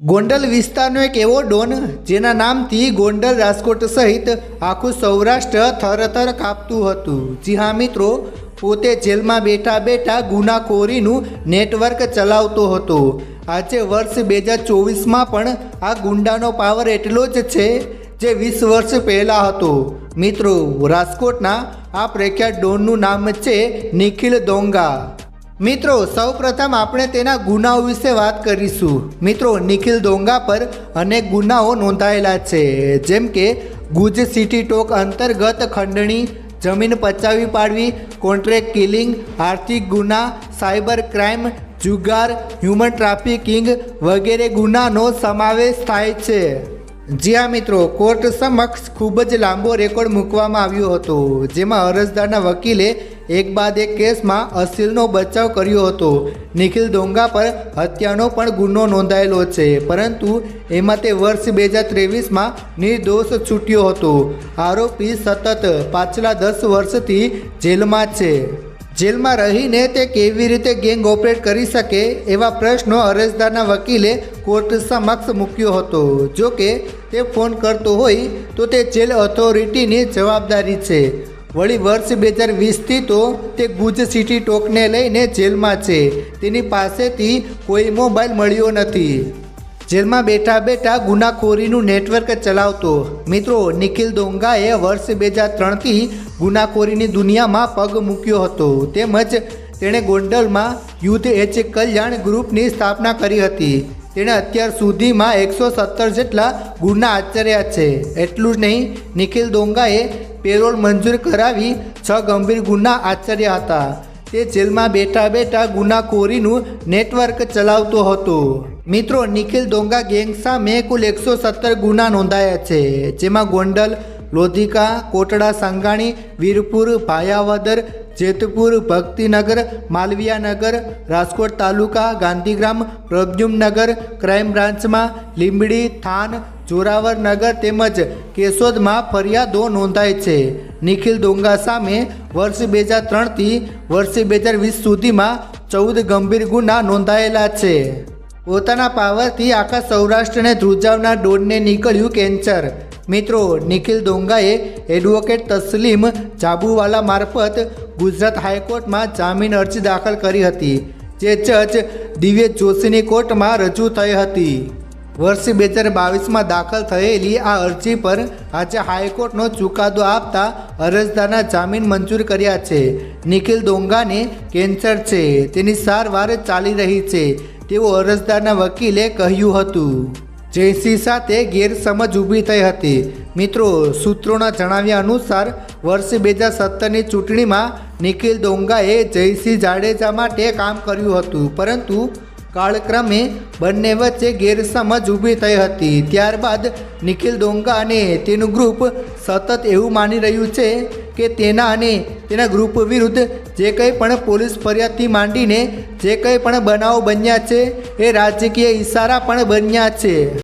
ગોંડલ વિસ્તારનો એક એવો ડોન જેના નામથી ગોંડલ રાજકોટ સહિત આખું સૌરાષ્ટ્ર થરથર કાપતું હતું. જી હા મિત્રો, પોતે જેલમાં બેઠા બેઠા ગુનાખોરીનું નેટવર્ક ચલાવતો હતો. આજે વર્ષ બે હજાર ચોવીસમાં પણ આ ગુંડાનો પાવર એટલો જ છે જે વીસ વર્ષ પહેલાં હતો. મિત્રો, રાજકોટના આ પ્રખ્યાત ડોનનું નામ છે નિખિલ દોંગા. મિત્રો, સૌપ્રથમ આપણે તેના ગુનાઓ વિશે વાત કરીશું. મિત્રો, નિખિલ ડોંગા પર અનેક ગુનાઓ નોંધાયેલા છે. જેમ કે, ગુજ સિટી ટોક અંતર્ગત ખંડણી, જમીન પચાવી પાડવી, કોન્ટ્રાક્ટ કિલિંગ, આર્થિક ગુના, સાયબર ક્રાઇમ, જુગાર, હ્યુમન ટ્રાફિકિંગ વગેરે ગુનાનો સમાવેશ થાય છે. જી હા, મિત્રો, કોર્ટ સમક્ષ ખૂબ જ લાંબો રેકોર્ડ મૂકવામાં આવ્યો હતો, જેમાં અરજદારના વકીલે એક બાદ એક કેસમાં અસીલનો બચાવ કર્યો હતો. નિખિલ દોંગા પર હત્યાનો પણ ગુનો નોંધાયેલો છે, પરંતુ એમાં તે વર્ષ બે હજાર ત્રેવીસમાં નિર્દોષ છૂટ્યો હતો. આરોપી સતત પાછલા દસ વર્ષથી જેલમાં છે. જેલમાં રહીને તે કેવી રીતે ગેંગ ઓપરેટ કરી શકે એવા પ્રશ્નો અરજદારના વકીલે કોર્ટ સમક્ષ મૂક્યો હતો. જો કે તે ફોન કરતો હોય તો તે જેલ ઓથોરિટીની જવાબદારી છે. વળી વર્ષ બે હજાર વીસથી તો તે ગુજ સિટી ટોકને લઈને જેલમાં છે. તેની પાસેથી કોઈ મોબાઈલ મળ્યો નથી. જેલમાં બેઠા બેઠા ગુનાખોરીનું નેટવર્ક ચલાવતો. મિત્રો, નિખિલ દોંગાએ વર્ષ બે હજાર ત્રણથી ગુનાખોરીની દુનિયામાં પગ મૂક્યો હતો. તેમજ તેણે ગોંડલમાં યુથ એચ કલ્યાણ ગ્રુપની સ્થાપના કરી હતી. તેણે અત્યાર સુધીમાં એકસો સત્તર જેટલા ગુના આચર્યા છે. એટલું જ નહીં, નિખિલ દોંગાએ પેરોલ મંજૂર કરાવી છ ગંભીર ગુના આચર્યા હતા. તે જેલમાં બેઠા બેઠા ગુનાખોરીનું નેટવર્ક ચલાવતો હતો. મિત્રો, નિખિલ દોંગા ગેંગ સામે કુલ એકસો સત્તર ગુના નોંધાયા છે, જેમાં ગોંડલ, લોધિકા, કોટડા સંગાણી વીરપુર, ભાયાવદર જેતપુર, ભક્તિનગર, માલવિયાનગર, રાજકોટ તાલુકા, ગાંધીગ્રામ, પ્રદ્યુમનગર, ક્રાઇમ બ્રાન્ચમાં લીંબડી, થાન, જોરાવર નગર તેમજ કેશોદમાં ફરિયાદો નોંધાય છે. નિખિલ ડોંગા સામે વર્ષ બે હજાર ત્રણથી વર્ષ બે હજાર વીસ સુધીમાં ચૌદ ગંભીર ગુના નોંધાયેલા છે. પોતાના પાવરથી આખા સૌરાષ્ટ્રને ધ્રુજાવનાર ડોનને નીકળ્યું કેન્સર. મિત્રો, નિખિલ ડોંગાએ એડવોકેટ તસ્લીમ જાબુવાલા મારફત ગુજરાત હાઈકોર્ટમાં જામીન અરજી દાખલ કરી હતી, જે જજ દિવ્ય જોશીની કોર્ટમાં રજૂ થઈ હતી. વર્ષ બે હજાર બાવીસમાં દાખલ થયેલી આ અરજી પર આજે હાઈકોર્ટનો ચુકાદો આપતા અરજદારના જામીન મંજૂર કર્યા છે. નિખિલ દોંગાને કેન્સર છે. તેની સારવાર ચાલી રહી છે, તેવું અરજદારના વકીલે કહ્યું હતું. જયસિંહ સાથે ગેરસમજ ઊભી થઈ હતી. મિત્રો, સૂત્રોના જણાવ્યા અનુસાર, વર્ષ બે હજાર સત્તરની ચૂંટણીમાં નિખિલ દોંગાએ જયસિંહ જાડેજા માટે કામ કર્યું હતું. પરંતુ કાળક્રમે બંને વચ્ચે ગેરસમજ ઊભી થઈ હતી. ત્યારબાદ નિખિલ દોંગા અને તેનું ગ્રુપ સતત એવું માની રહ્યું છે કે તેના અને તેના ગ્રુપ વિરુદ્ધ જે કંઈ પણ પોલીસ ફરિયાદથી માંડીને જે કંઈ પણ બનાવો બન્યા છે એ રાજકીય ઇશારા પણ બન્યા છે.